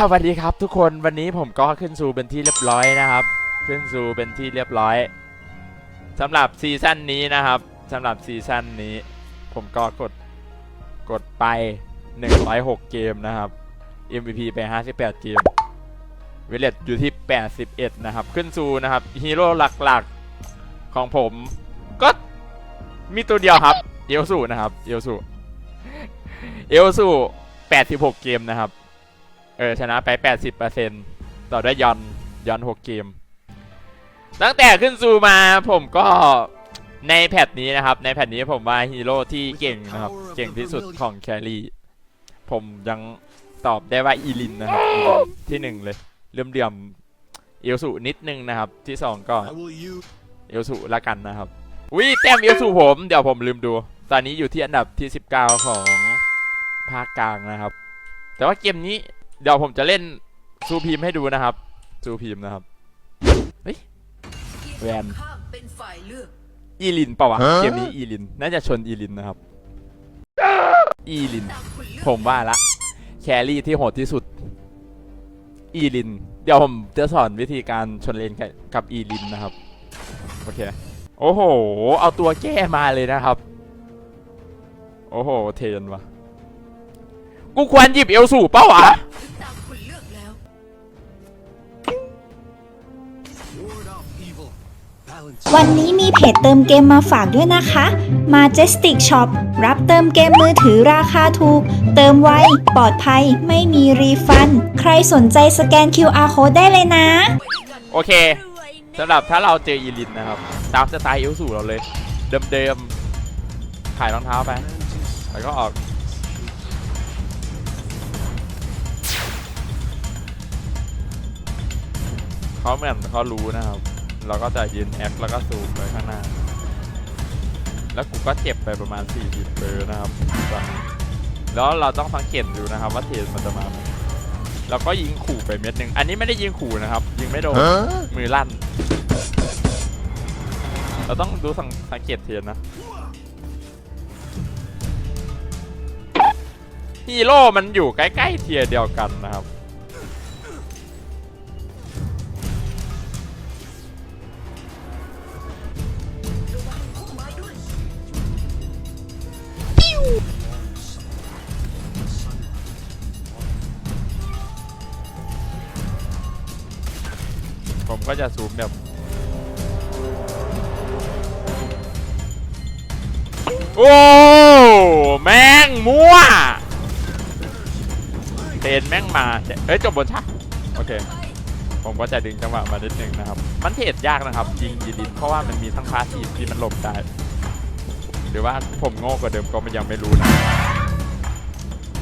สวัสดีครับทุกคนวันนี้ผมก็ขึ้นสู่เป็นที่เรียบร้อยนะครับ ขึ้นสู่เป็นที่เรียบร้อยสำหรับซีซั่นนี้นะครับสำหรับซีซั่นนี้ ผมก็กดกดไป 106 เกมนะครับ MVP ไป 58 เกมเวเลตอยู่ที่ 81 นะครับ ขึ้นสู่นะครับฮีโร่หลักๆของผมก็มีตัวเดียวครับ เอลสูนะครับ เอลสูเอลสู86 เกมนะครับ เออชนะไป 80%ต่อด้วยยอนยอน 6 เกม ตั้งแต่ขึ้นซูมาผมก็ในแพทนี้นะครับ ในแพทนี้ผมว่าฮีโร่ที่เก่งนะครับ เก่งที่สุดของแครี่ ผมยังตอบได้ว่าอีลินนะครับอีลินที่หนึ่งเลยเลื่อมเดียมๆเอลสุนิดนึงนะครับ ที่สองก็ I will use เอลสุละกันนะครับวิแต้มเอลสุผมเดี๋ยวผมลืมดู ตอนนี้อยู่ที่อันดับที่ 19 ของภาคกลางนะครับ แต่ว่าเกมนี้ เดี๋ยวผมจะเล่นซูพีมให้ดูนะครับซูพีมนะครับเฮ้ยแวนข้ามเป็นฝ่ายเลือกอีลินเปล่าวะฮะเกมนี้อีลิน น่าจะชนอีลินนะครับ อีลินตามคุณเลือกผมว่าละ แครี่ที่โหดที่สุด อีลิน เดี๋ยวผมจะสอนวิธีการชนเลนกับกับอีลินนะครับ โอเค โอ้โห เอาตัวแก้มาเลยนะครับ โอ้โห เทนวะ กูควรหยิบเอลสูเป้าวะถึงตามคุณเลือกแล้ว ward off evil. Balance. วันนี้มีเพจเติมเกมมาฝากด้วยนะคะ Majestic Shop รับเติมเกมมือถือราคาถูก เติมไว ปลอดภัย ไม่มีรีฟัน ใครสนใจสแกน QR Code ได้เลยนะ โอเคสำหรับถ้าเราเจออีลินนะครับ ตามสไตล์เอลสูเราเลย เดิมๆขายรองเท้าไป แล้วก็ออก เขาเหมือนเขารู้นะครับ เราก็จะยืนแอคแล้วก็ซูมไปข้างหน้า แล้วกูก็เจ็บไปประมาณ 40เบอร์นะครับตอนนี้แล้วเราต้องสังเกตดูนะครับ ว่าเทรนมันจะมาไหมเราก็ยิงขู่ไปเม็ดหนึ่งอันนี้ไม่ได้ยิงขู่นะครับ ยิงไม่โดน Huh? มือลั่น เราต้องดูสังสังเกตเทียนนะฮีโร่มันอยู่ใกล้ๆเทียร์เดียวกันนะครับ โอ้แม่งมั่วเทนแม่งมาเดี๋ยวเอ้ยจบบนชักโอเคผมก็จะดึงจังหวะมานิดนึงนะครับ มันเทรดยากนะครับ ยิงยีดินเพราะว่ามันมีทั้งพาสีที่มันหลบได้ หรือว่าผมโง่กว่าเดิมก็มันยังไม่รู้นะ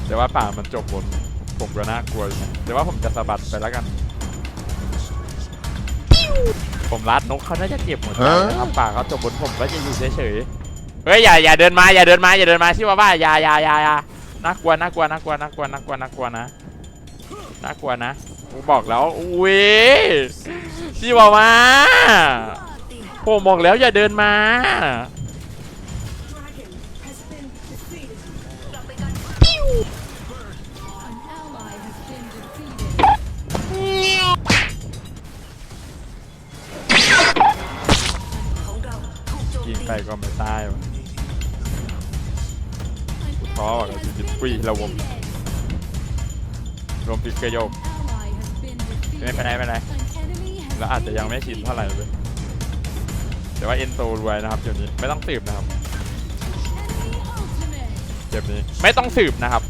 แต่ว่าป่ามันจบบน ผมก็น่ากลัวอยู่นะแต่ว่าผมจะสะบัดไปแล้วกัน ผมรัดนกเขาน่าจะเจ็บหมดใจนะครับป่าเขาจบบนผมก็จะอยู่เฉยๆ เฮ้ยอย่าอย่าเดินมาอย่าเดินมาอย่าเดินมาชิว่าว่าอย่าอย่าอย่าอย่าน่ากลัวน่ากลัวน่ากลัวน่ากลัวน่ากลัวน่ากลัวนะน่ากลัวนะกูบอกแล้วอุ้ยชิว่าว่าผมบอกแล้วอย่าเดินมายิงไปก็ไม่ตายวะ กูท้อว่ะกับชีวิตปุ้ยรวมรวมพิกกระโยกไม่เป็นไรไม่เป็นไรแล้วอาจจะยังไม่ชินเท่าไหร่เลยแต่ว่าเอ็นโตรวยนะครับเดี๋ยวนี้ไม่ต้องสืบนะครับเกมนี้ไม่ต้องสืบนะครับ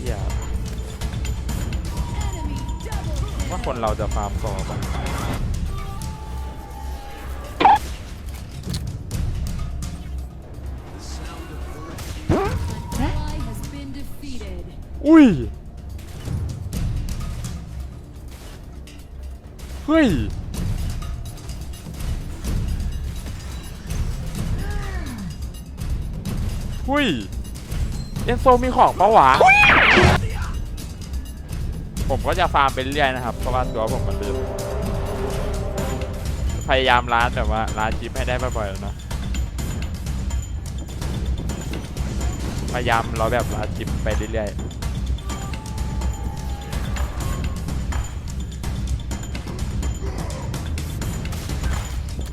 เหี้ยว่าคนเราจะฟาร์มต่อไป เฮ้ยเฮ้ยเอ็นโซมีของปะวะ ผมก็จะฟาร์มไปเรื่อยนะครับ เพราะว่าตัวผมมันดีพยายามร้านแบบว่าร้านชิปให้ได้บ่อยๆแล้วนะพยายามเราแบบอานจิ๊บไปเรื่อยๆ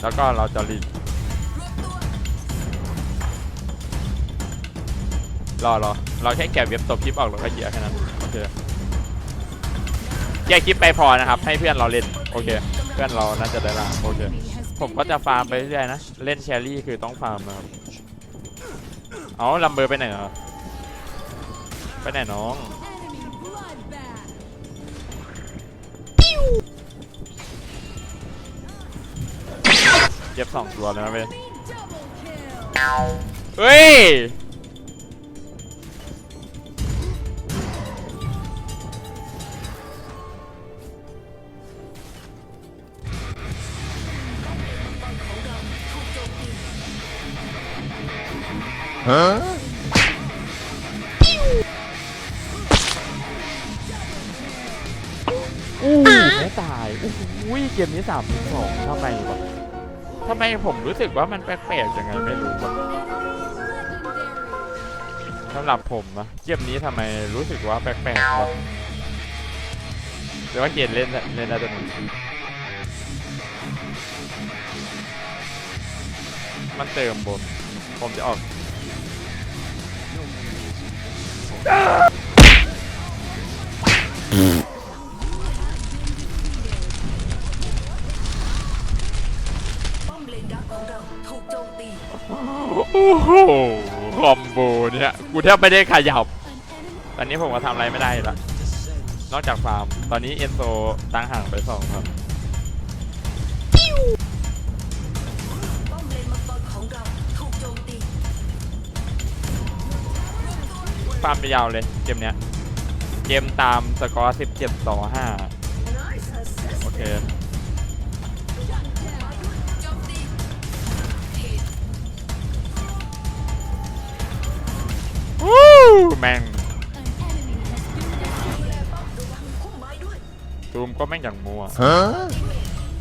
แล้วก็เราจะรีรอรอเราแค่แกะเว็บตบคลิปออกแล้วก็เหยียแค่นั้นโอเคแกะคลิปไปพอนะครับ ให้เพื่อนเราเล่นโอเค เพื่อนเราน่าจะได้ละโอเค ผมก็จะฟาร์มไปเรื่อยนะเล่นแชรี่คือต้องฟาร์มนะครับเอาลัมเบอร์ไปไหนเหรอไปไหนน้อง ก็บสองตัวเลยนะเว้ยเฮ้ยอู้ไม่ตายอู้ยเกมนี้สามสองทำไมวะ ทำไมผมรู้สึกว่ามันแปลกๆยังไงไม่รู้สำหรับผมนะเกมนี้ทำไมรู้สึกว่าแปลกๆวะหรือว่าเกมเล่นเล่นได้ตัวนี้มันเติมบน ผมจะออก โอ้โหคอมโบเนี่ยกูแทบไม่ได้ขยับ ตอนนี้ผมก็ทำอะไรไม่ได้ละนอกจากฟาร์ม ตอนนี้เอนโซตั้งห่างไปสองครับฟาร์มไปยาวเลยเกมเนี้ย เกมตามสกอร์ 17 ต่อ 5 โอเค แม่งพุ่มไม้ด้วยซูมก็แม่งอย่างมัว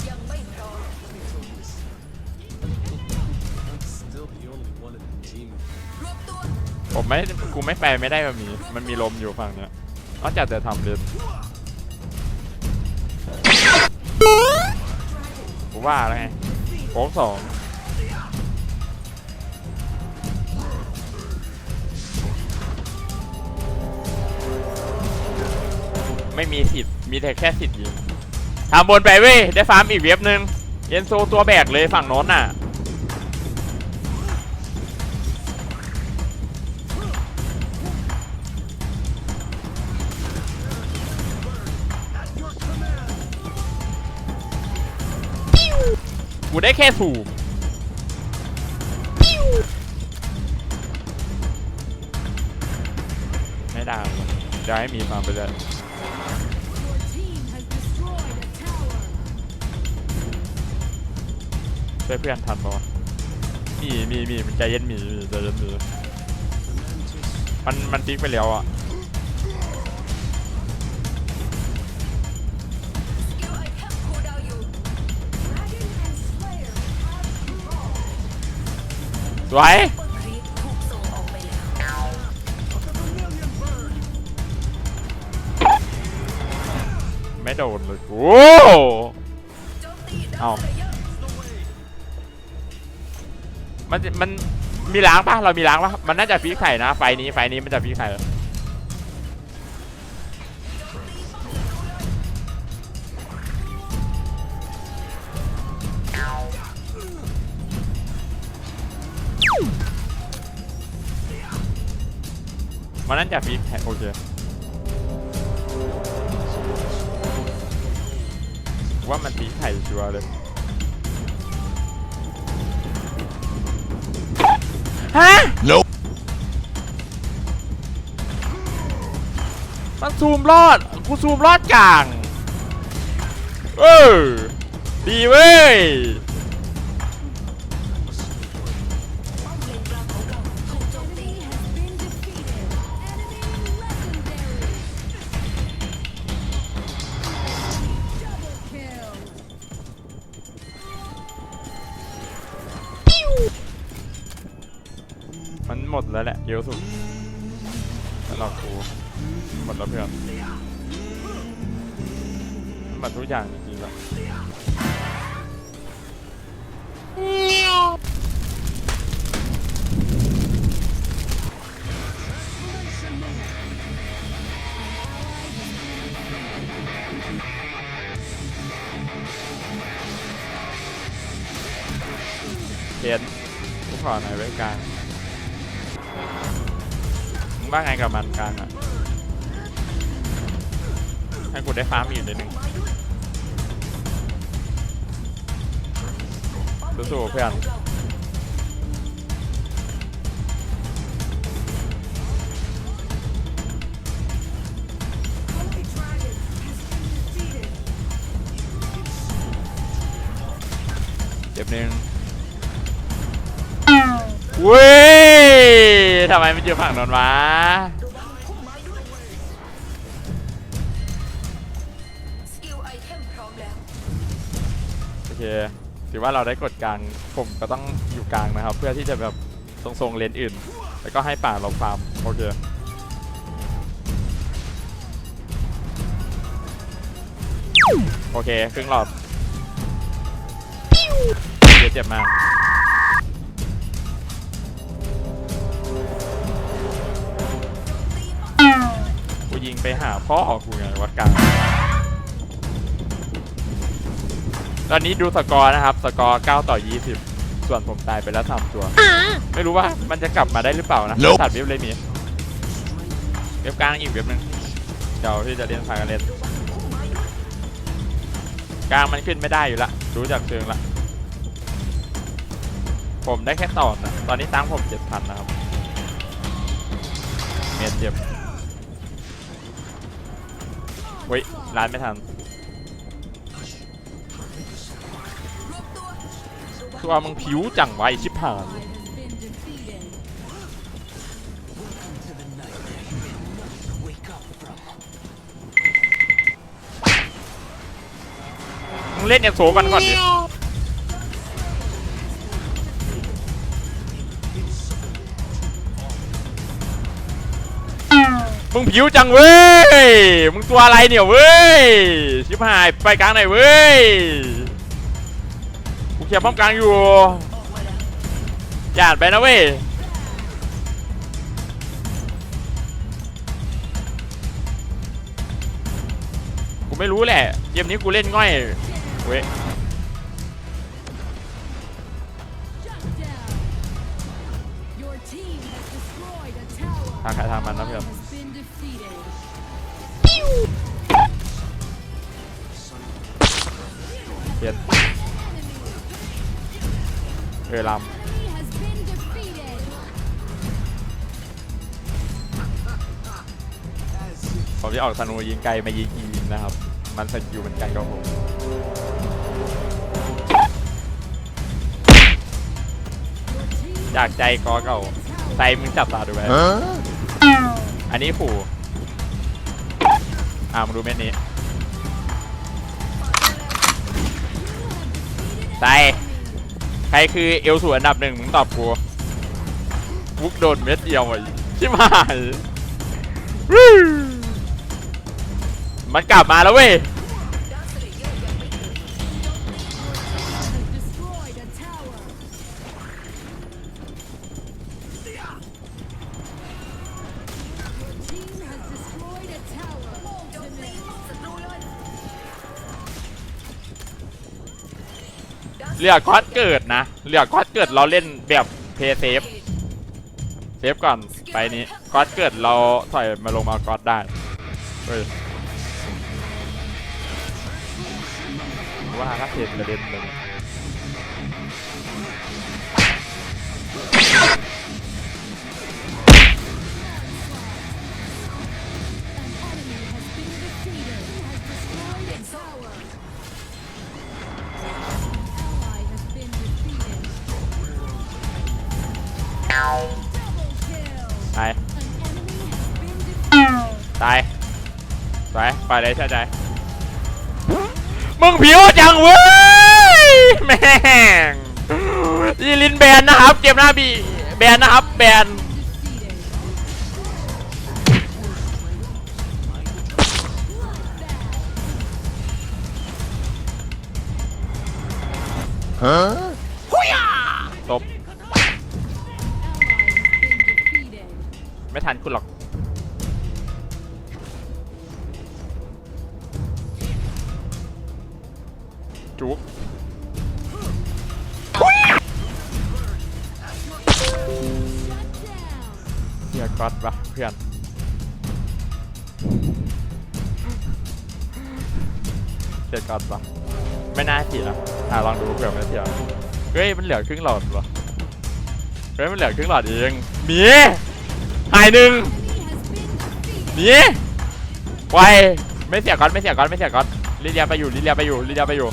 ยังไม่พร้อม Still the only one in the team. รวมตัวผมไม่กูไม่ไปไม่ได้แบบนี้ มันมีลมอยู่ฝั่งเนี้ยนอกจากจะทำเลนกูว่าแล้วไงโค้งสอง ไม่มีสิทธิ์มีแต่แค่สิทธิ์ยิงทำบนไปเว้ยได้ฟาร์มอีกเว็บหนึ่งเยนโซตัวแบกเลยฝั่งโน้นน่ะกูได้แค่ถูกไม่ได้หรอกเดี๋ยวให้มีฟาร์มไปเลย ช่วยเพื่อนทันปะวะมีมีมีมันใจเย็นมีใจเย็นมีมันมันฟิกไปแล้วอะสวยไม่โดนเลยโจมตีดาเอ้า มันมันมีล้างปะเรามีล้างปะมันน่าจะฟิกไข่นะ ไฟนี้ไฟนี้มันจะฟิกไข่มันน่าจะฟิกไข่โอเคว่ามันฟิกไข่ชัวร์เลย ฮะ Nope. มันซูมรอด กูซูมรอดกลาง เออ ดีเว้ย ดแล้วแหละเยอะสุดำหรับกูหมดแล้วเพื่อนหมดทุกอย่างจริงๆแล้วเห็นกูขอหน่อยไว้กลางมึง ว่าไงกับมันกลางอะให้กูได้ฟ้ามีอยู่ในหนึ่งสู้ๆเพื่อนเจ็บหนึ่งเว้ย ทำไมมันอยู่ฝั่งนนวะสกิลไอเทมพร้อมแล้วโอเคถือว่าเราได้กดกลางผมก็ต้องอยู่กลางนะครับ เพื่อที่จะแบบทรงๆเลนอื่น แล้วก็ให้ป่าเราฟาร์มโอเคโอเคครึ่งหลอดเดี๋ยวเจ็บมาก ยิงไปหาพ่อกูไงวัดกลางตอนนี้ดูสกอร์นะครับ สกอร์9ต่อ 20 ส่วนผมตายไปแล้ว3ตัว ไม่รู้ว่ามันจะกลับมาได้หรือเปล่านะตัดเว็บเลยมีเว็บกลางอีกเว็บหนึงเดี๋ยวที่จะเล่นพากันเล่นกลางมันขึ้นไม่ได้อยู่ละรู้จากเชิงละผมได้แค่ต่อนะตอนนี้ตั้งผม7,000นะครับเมตรเจ็บ เฮ้ยร้านไม่ทันตัวมึงผิวจังไวชิบหายมึงเล่นเอ็กโซกันก่อนดิ มึงผิวจังเว้ย มึงตัวอะไรเนี่ยเว้ย ชิบหายไปกลางไหนอยเว้ย กูเคลียร์ป้อมกลางอยู่อย่าอ่านไปนะเว้ยกูไม่รู้แหละเกมนี้กูเล่นง่อยเว้ย Your team has destroyed a tower. ทางใครทางมันนะเพื่อน Has been defeated. เปลี่ยนเออล Enemy has been defeated. ำผมจะออกธนูยิงไกลมายิงอียิงนะครับ มันสกิลมันไกลกว่าผม Your team จากใจกอเก่าใจมึงจับตาดูไว้อันนี้ขู่ อ่ามาดูเม็ดนี้ใจใครคือเอลสูอันดับหนึ่งมึงตอบกูวุกโดนเม็ดเดียวไอ้ชิบหายมันกลับมาแล้วเว้ย เรือก๊อสเกิดนะเรือก๊อสเกิดเราเล่นแบบเพย์เซฟเซฟก่อนไปนี้ก๊อสเกิดเราถอยมาลงมาก๊อสได้เฮ้ยว่าถ้าเพย์จะเล่นเลย ไปเลยเชื่อใจ มึงผิวจังเว้ย แม่งยีลินแบนนะครับ เกมหน้าบีแบนนะครับ แบนฮะ จุก Shut down. เฮียก๊อตปะเพื่อนเฮียก๊อตปะไม่น่าผิดอะอะลองดูเผื่อไม่เที่ยวเฮ้ยมันเหลือครึ่งหลอดวะเฮ้ยมันเหลือครึ่งหลอดเองหมีหายหนึ่ง Enemy has been defeated. หนีไวไม่เสียก๊อตไม่เสียก๊อตไม่เสียก๊อตลิเลียไปอยู่ลิเลียไปอยู่ลิเลียไปอยู่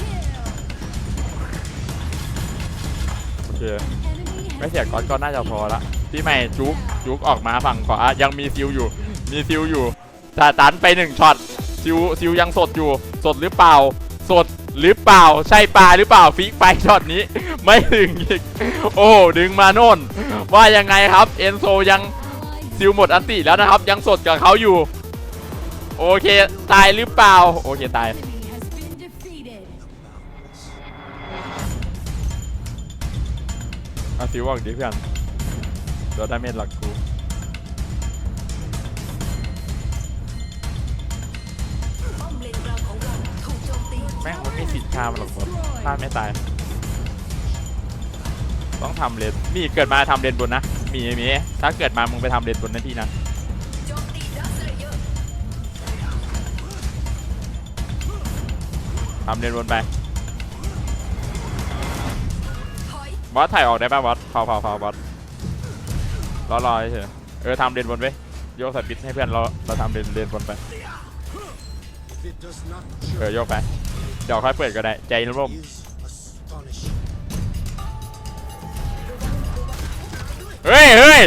คไม่เสียก๊อตก็น่าจะพอละพี่ใหม่จุกจุกออกมาฝั่งขวายังมีซิลอยู่ มีซิลอยู่สาตันไปหนึ่งช็อตซิลซิลยังสดอยู่ สดหรือเปล่า สดหรือเปล่า ใช่ปลาหรือเปล่าฟิกไปช็อตนี้ ไม่ถึงอีกโอ้ดึงมาโน่น ว่ายังไงครับ เอนโซยังซิลหมดอันติแล้วนะครับ ยังสดกับเขาอยู่ โอเค ตายหรือเปล่า โอเคตาย เอาซิลออกดิเพื่อนโดนดาเมจหลักกูป้อมเลนกลางของเราถูกโจมตีแม่งมันไม่สิทธิ์ฆ่ามันหรอกผมฆ่าไม่ตาย ต้องทำเลนมีเกิดมาทำเลนบนนะมีมีถ้าเกิดมามึงไปทำเลนบนนั่นทีนะโจมตีดัสเลเยอร์ทำเลนบนไป บอสถ่ายออกได้ป่ะบอสเผาเผาเผาบอสรอรอเฉยเออทำเลนบนไปโยกสปิดให้เพื่อนเราเราทำเลนเลนบนไปเออโยกไปเดี๋ยวค่อยเปิดก็ได้ใจร่มเฮ้ยเฮ้ย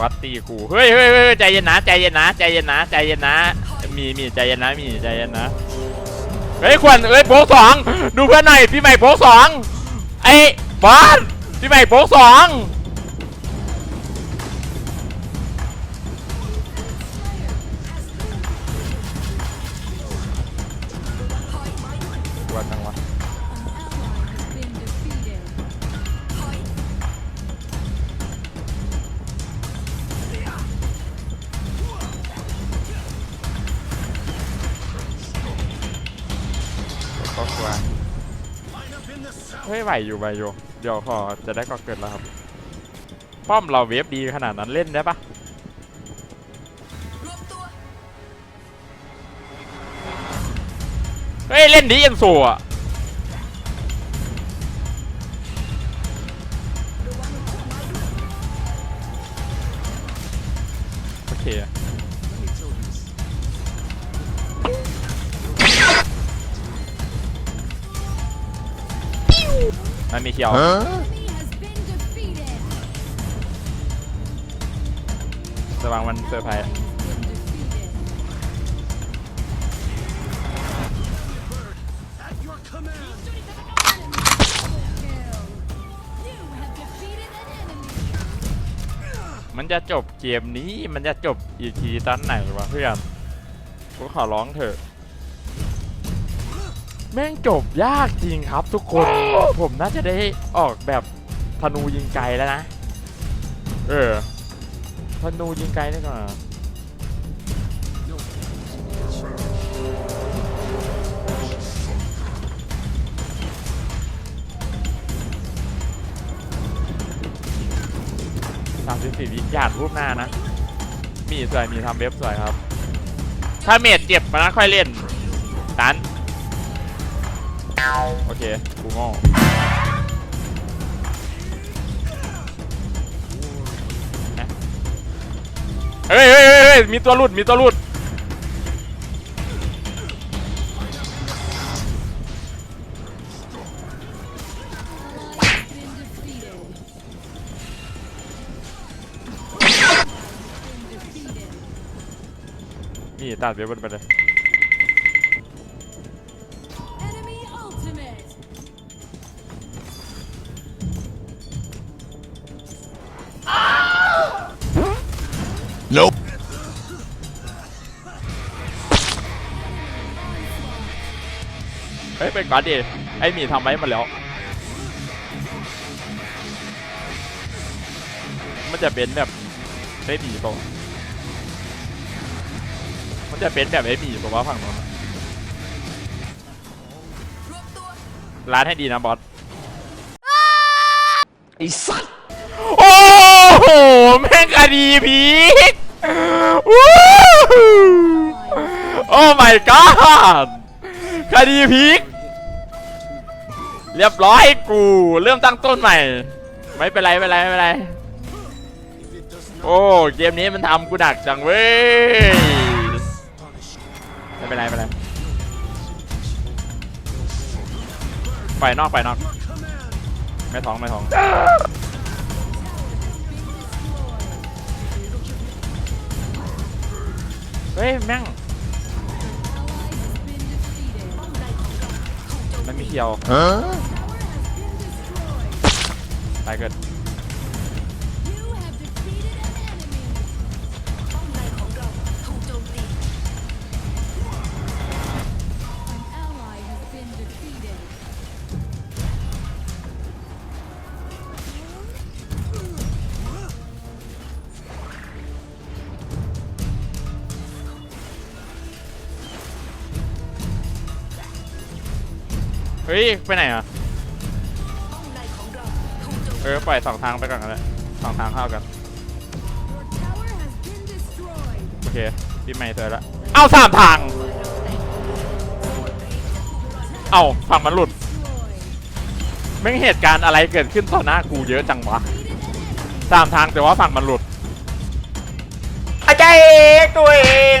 วัดตีกูเฮ้ยเฮ้ยเฮ้ยใจเย็นนะใจเย็นนะใจเย็นนะใจเย็นนะมีมีใจเย็นนะมีใจเย็นนะ เฮ้ยควันเอ้ยโป๊กสองดูเพื่อนหน่อยพี่ใหม่โป๊กสองไอ้บ้านพี่ใหม่โป๊กสอง ไหวอยู่ไหวอยู่ เดี๋ยวขอจะได้ก็เกิดแล้วครับ ป้อมเราเวฟดีขนาดนั้นเล่นได้ปะเฮ้ย เล่นดีเอ็นโซอะ มันมีเขียว Enemy has been defeated. ระวังมันเซอร์ไพรส์ Has been defeated. At your command. Kill. You have defeated an enemy. มันจะจบเกมนี้ มันจะจบอีกทีตอนไหนวะเพื่อน กูขอร้องเถอะ แม่งจบยากจริงครับทุกคน ผมน่าจะได้ออกแบบธนูยิงไกลแล้วนะ เออ ธนูยิงไกลได้ก่อนสามสิบสี่วิหยาดรูปหน้านะ มีสวยมีทำเว็บสวยครับ ถ้าเมดเจ็บมันก็ค่อยเล่นตัน โอเค กูโง่เฮ้ยเฮ้ยเฮ้ยมีตัวหลุด มีตัวหลุด นี่ตัดเว็บบนไปเลย Nope. เฮ้ยไปก่อนดิไอหมีทำไว้หมาแล้วมันจะเป็นแบบไอหมีเปล่าวะมันจะเป็นแบบไอหมีเปล่าวะฝั่งโน้นอะรวมตัวร้านให้ดีนะบอส ไอ้สัตว์ โอ้โห แม่งคดีพีควู้ โอ้ my god คดีพีคเรียบร้อยกู เริ่มตั้งต้นใหม่ ไม่เป็นไรไม่เป็นไรไม่เป็นไร โอ้เกมนี้มันทำกูหนักจังเว้ย ไม่เป็นไรไม่เป็นไรไฟนอกไฟนอก ไม่ท้องไม่ท้อง เฮ้ยแม่ง มันมีเขียวตายเกิด เฮ้ย ไปไหนอะ เออ ปล่อยสองทางไปก่อนกันเลยสองทางเข้ากัน โอเคพี่ไม่เจอแล้วเอาสามทาง เอาฝั่งมันหลุดไม่งเหตุการณ์อะไรเกิดขึ้นต่อหน้ากูเยอะจังวะสามทางแต่ว่าฝั่งมันหลุดอาจารย์เองตัวเอง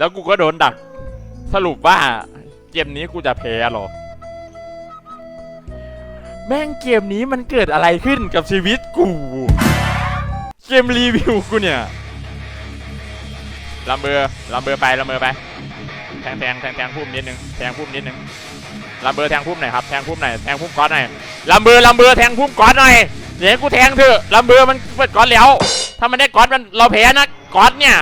แล้วกูก็โดนดัก สรุปว่าเกมนี้กูจะแพ้หรอ แม่งเกมนี้มันเกิดอะไรขึ้นกับชีวิตกู เกมรีวิวกูเนี่ยลำเบอร์ลำเบอร์ไปลำเบอร์ไป แทงแทงแทงแทงพุ่มนิดนึง แทงพุ่มนิดนึงลำเบอร์แทงพุ่มหน่อยครับ แทงพุ่มหน่อย แทงพุ่มก้อนหน่อยลำเบอร์ลำเบอร์แทงพุ่มก้อนหน่อยเดี๋ยวกูแทงเถอะลำเบอร์มันเปิดก้อนแล้ว ถ้ามันได้ก้อนมันเราแพ้นะก้อนเนี่ย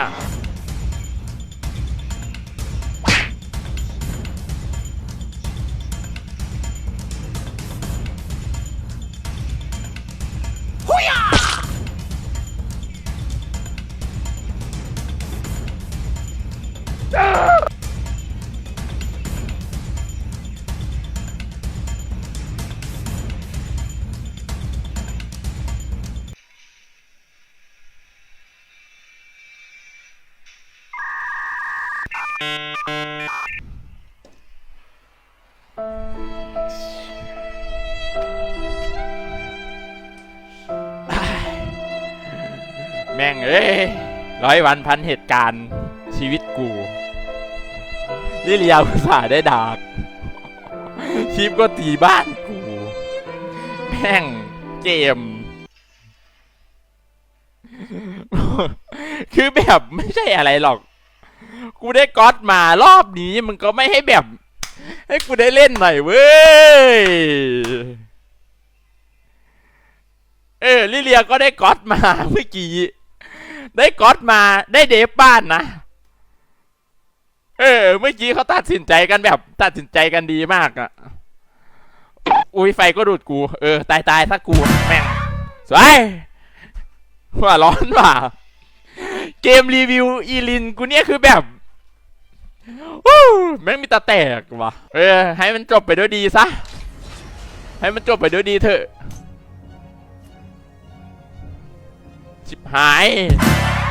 ร้อยวันพันเหตุการณ์ชีวิตกูลิเลียอุตส่าห์ได้ดากชีพก็ตีบ้านกูแม่งเกม คือแบบไม่ใช่อะไรหรอก กูได้ก๊อตมารอบนี้มึงก็ไม่ให้แบบ ให้กูได้เล่นหน่อยเว้ย เออลิเลียก็ได้ก๊อตมาเมื่อกี้ ได้ก๊อตมาได้เดฟบ้านนะ เออ เมื่อกี้เขาตัดสินใจกันแบบ ตัดสินใจกันดีมากอะอุ้ยไฟก็ดูดกู เออ ตายตายซะกู แม่งสวยว่าร้อนว่ะเกมรีวิวอีลินกูเนี่ยคือแบบแม่งมีตาแตกว่ะ เออ ให้มันจบไปด้วยดีซะ ให้มันจบไปด้วยดีเถอะ ชิบหาย